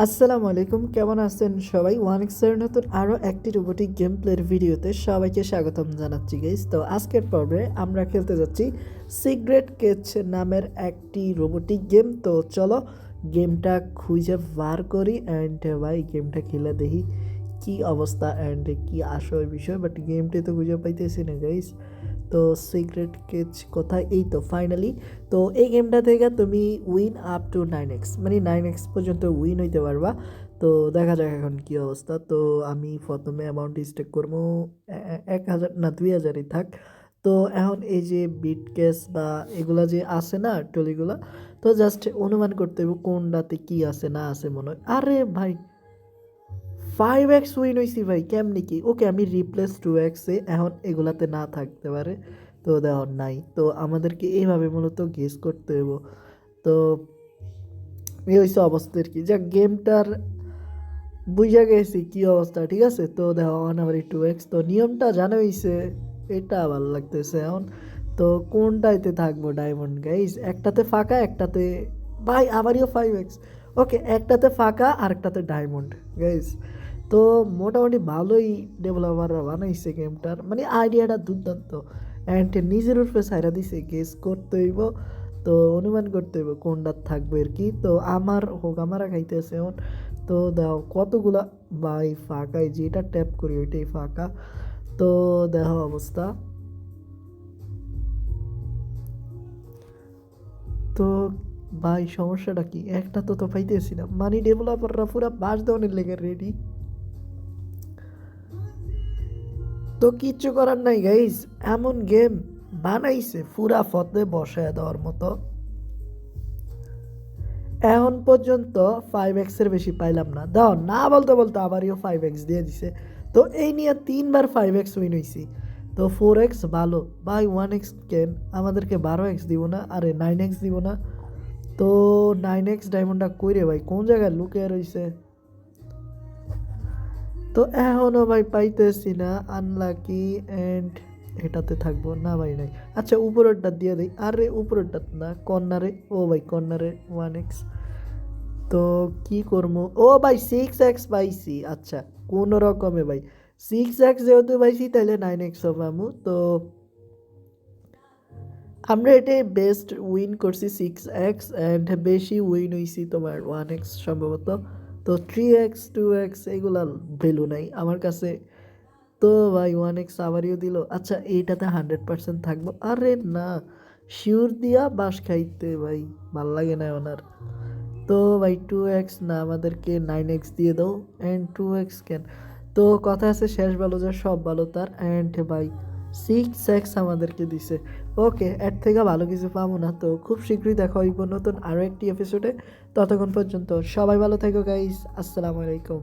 আসসালামু আলাইকুম, কেমন আছেন সবাই? ওয়ান এক্সের নতুন আরও একটি রোবোটিক গেম প্লের ভিডিওতে সবাইকে স্বাগতম জানাচ্ছি গাইস তো আজকের পর্বে আমরা খেলতে যাচ্ছি সিগ্রেট কেচ নামের একটি রোবোটিক গেম তো চলো গেমটা খুঁজে বার করি অ্যান্ড ভাই গেমটা খেলে দেখি কি অবস্থা অ্যান্ড কি আসল বিষয়। বাট গেমটি তো খুঁজে পাইতেছি না গাইস তো সিক্রেট কেচ কোথায়? এই তো ফাইনালি তো এই গেমটা থেকে তুমি win up to nine x মানে নাইন এক্স পর্যন্ত উইন হইতে পারবা। তো দেখা যাক এখন কী অবস্থা। তো আমি প্রথমে অ্যামাউন্ট স্টেক করব এক হাজার, না, দুই হাজারই থাক। তো এখন এই যে বিট কেস বা এগুলা যে আছে না, টলিগুলা, তো জাস্ট অনুমান করতে হবে কোনটাতে কী আছে, না আছে মনে হয়। আরে ভাই ফাইভ এক্স উইন হয়েছি ভাই, কেমনি কি? ওকে আমি রিপ্লেস টু এক্সে এখন এগুলাতে না থাকতে পারে, তো দেখো নাই। তো আমাদেরকে এইভাবে মূলত গেস করতে হইব। তো এই হয়েছে অবস্থা আর কি। যা গেমটার বুঝা গেছি কি অবস্থা, ঠিক আছে? তো দেখো ওয়ান আবার টু এক্স তো নিয়মটা জানা হয়েছে এটা ভালো লাগতেছে এখন। তো কোনটাইতে থাকব ডায়মন্ড গাইজ একটাতে ফাঁকা, একটাতে ভাই আবারও ফাইভ এক্স ওকে একটাতে ফাঁকা আর একটাতে ডায়মন্ড গাইজ তো মোটামুটি ভালোই ডেভেলপাররা বানাইছে গেমটার মানে আইডিয়াটা দুর্দান্ত। অ্যান্ড নিজের উপরে সাইরা দিছে গেস করতে হইব। তো অনুমান করতে হইব কোনটা থাকবে আর কি। তো আমার হোক আমারা খাইতেছে এখন। তো দাও কতগুলা বাই ফাঁকাই যেটা ট্যাপ করি ওইটাই ফাঁকা। তো দেখো অবস্থা। তো ভাই সমস্যাটা কি? একটা তো তো পাইতেছি না। মানি ডেভেলপাররা পুরো বাস দেওয়ানের লেগে রেডি তো কিচ্ছু করার নাই গাইজ এমন গেম বানাইছে, ফুরা ফতে বসায় দেওয়ার মতো। এখন পর্যন্ত ফাইভ এক্সের বেশি পাইলাম না। দাও, না বলতে বলতে আবারও ফাইভ এক্স দিয়ে দিছে। তো এই নিয়ে তিনবার ফাইভ এক্স উইন হয়েছি তো ফোর এক্স ভালো। বাই ওয়ান এক্স কেন? আমাদেরকে বারো এক্স দিব না, আরে নাইন এক্স দিব না। তো নাইন এক্স ডায়মন্ডটা কই রে ভাই, কোন জায়গায় লুকিয়ে রয়েছে তো এখনও ভাই পাইতেছি না আনলাকি অ্যান্ড এটাতে থাকব। না ভাই, নাই। আচ্ছা উপরেরটা দিয়ে দিই। আরে, উপরেরটা না, কর্নারে। ও ভাই, কর্নারে ওয়ান এক্স তো কি করব? ও ভাই সিক্স এক্স পাইছি। আচ্ছা কোনো রকমে ভাই? সিক্স এক্স যেহেতু পাইছি তাহলে নাইন এক্স পাবো তো আমরা এটাই বেস্ট উইন করছি সিক্স এক্স অ্যান্ড বেশি উইন হয়েছি তোমার ওয়ান এক্স সম্ভবত। তো থ্রি এক্স টু এক্স এগুলা ভ্যালু নাই আমার কাছে। তো ভাই ওয়ান এক্স আবারও দিল। আচ্ছা এইটাতে হান্ড্রেড পার্সেন্ট থাকব। আরে না শিওর দিয়া বাস খাইতে ভাই, ভালো লাগে না ওনার। তো ভাই টু এক্স না আমাদেরকে নাইন এক্স দিয়ে দাও। অ্যান্ড টু এক্স কেন? তো কথা আছে, শেষ ভালো যে, সব ভালো তার। অ্যান্ড ভাই সিক্স এক্স আমাদেরকে দিছে। ওকে এর থেকে ভালো কিছু পাবো না তো খুব শীঘ্রই দেখা হইব নতুন আরও একটি এপিসোডে ততক্ষণ পর্যন্ত সবাই ভালো থেকো গাইস আসসালামু আলাইকুম।